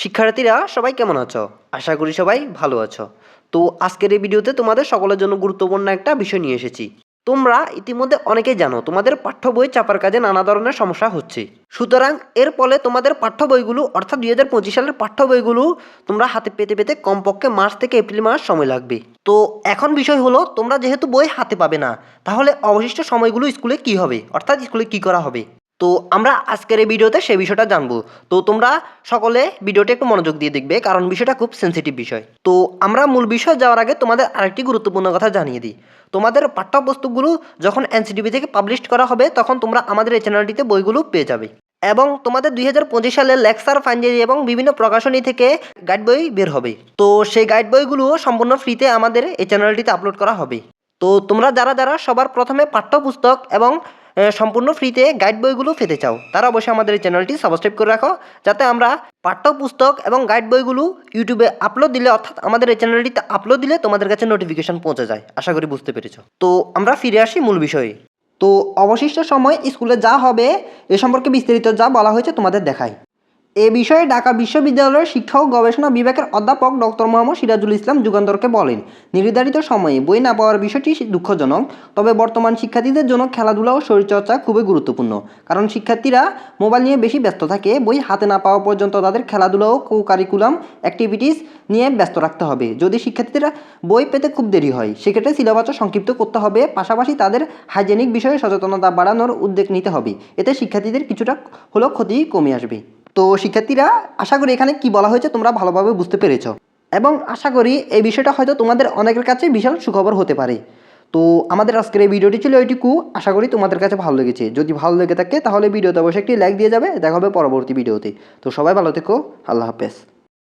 শিক্ষার্থীরা, সবাই কেমন আছো? আশা করি সবাই ভালো আছো। তো আজকের এই ভিডিওতে তোমাদের সকলের জন্য গুরুত্বপূর্ণ একটা বিষয় নিয়ে এসেছি। তোমরা ইতিমধ্যে অনেকেই জানো, তোমাদের পাঠ্য বই চাপার কাজে নানা ধরনের সমস্যা হচ্ছে। সুতরাং এর ফলে তোমাদের পাঠ্য বইগুলো, অর্থাৎ দুই হাজার পঁচিশ সালের পাঠ্য বইগুলো, তোমরা হাতে পেতে পেতে কমপক্ষে মার্চ থেকে এপ্রিল মাস সময় লাগবে। তো এখন বিষয় হলো, তোমরা যেহেতু বই হাতে পাবে না, তাহলে অবশিষ্ট সময়গুলো স্কুলে কি হবে? অর্থাৎ স্কুলে কি করা হবে? তো আমরা আজকের এই ভিডিওতে সেই বিষয়টা জানব। তো তোমরা সকলে ভিডিওটা একটু মনোযোগ দিয়ে দেখবে, কারণ বিষয়টা খুব সেন্সিটিভ বিষয়। তো আমরা মূল বিষয় যাওয়ার আগে তোমাদের আরেকটি গুরুত্বপূর্ণ কথা জানিয়ে দিই। তোমাদের পাঠ্যপুস্তকগুলো যখন এনসিডিবি থেকে পাবলিশ করা হবে, তখন তোমরা আমাদের এই চ্যানেলটিতে বইগুলো পেয়ে যাবে। এবং তোমাদের দুই হাজার পঁচিশ সালের লেকচার ফাইনারি এবং বিভিন্ন প্রকাশনী থেকে গাইড বই বের হবে। তো সেই গাইড বইগুলো সম্পূর্ণ ফ্রিতে আমাদের এই চ্যানেলটিতে আপলোড করা হবে। তো তোমরা যারা যারা সবার প্রথমে পাঠ্যপুস্তক এবং সম্পূর্ণ ফ্রিতে গাইড বইগুলো পেতে চাও। তারা অবশ্যই আমাদের এই চ্যানেলটি সাবস্ক্রাইব করে রাখো, যাতে আমরা পাঠ্যপুস্তক এবং গাইড বইগুলো ইউটিউবে আপলোড দিলে অর্থাৎ আমাদের এই চ্যানেলটিতে আপলোড দিলে তোমাদের কাছে নোটিফিকেশন পৌঁছে যায়। আশা করি বুঝতে পেরেছ। তো আমরা ফিরে আসি মূল বিষয়ে। তো অবশিষ্ট সময় স্কুলে যা হবে এ সম্পর্কে বিস্তারিত যা বলা হয়েছে তোমাদের দেখাই। এ বিষয়ে ঢাকা বিশ্ববিদ্যালয়ের শিক্ষা ও গবেষণা বিভাগের অধ্যাপক ডক্টর মোহাম্মদ সিরাজুল ইসলাম যুগান্তরকে বলেন, নির্ধারিত সময়ে বই না পাওয়ার বিষয়টি দুঃখজনক, তবে বর্তমান শিক্ষার্থীদের জন্য খেলাধুলা ও শরীরচর্চা খুবই গুরুত্বপূর্ণ, কারণ শিক্ষার্থীরা মোবাইল নিয়ে বেশি ব্যস্ত থাকে, বই হাতে না পাওয়া পর্যন্ত তাদের খেলাধুলা ও কো কারিকুলাম অ্যাক্টিভিটিস নিয়ে ব্যস্ত রাখতে হবে। যদি শিক্ষার্থীরা বই পেতে খুব দেরি হয়, সেক্ষেত্রে সিলেবাসও সংক্ষিপ্ত করতে হবে, পাশাপাশি তাদের হাইজেনিক বিষয়ে সচেতনতা বাড়ানোর উদ্যোগ নিতে হবে। এতে শিক্ষার্থীদের কিছুটা হলেও ক্ষতি কমে আসবে। তো শিক্ষার্থীরা, আশা করি এখানে কি বলা হয়েছে তোমরা ভালোভাবে বুঝতে পেরেছ। এবং আশা করি এই বিষয়টা হয়তো তোমাদের অনেকের কাছে বিশাল সুখবর হতে পারে। তো আমাদের আজকের এই ভিডিওটি ছিল এইটুকু। আশা করি তোমাদের কাছে ভালো লেগেছে। যদি ভালো লেগে থাকে, তাহলে ভিডিওতে অবশ্যই একটি লাইক দিয়ে যাবে। দেখা হবে পরবর্তী ভিডিওতে। তো সবাই ভালো থেকো। আল্লাহ হাফেজ।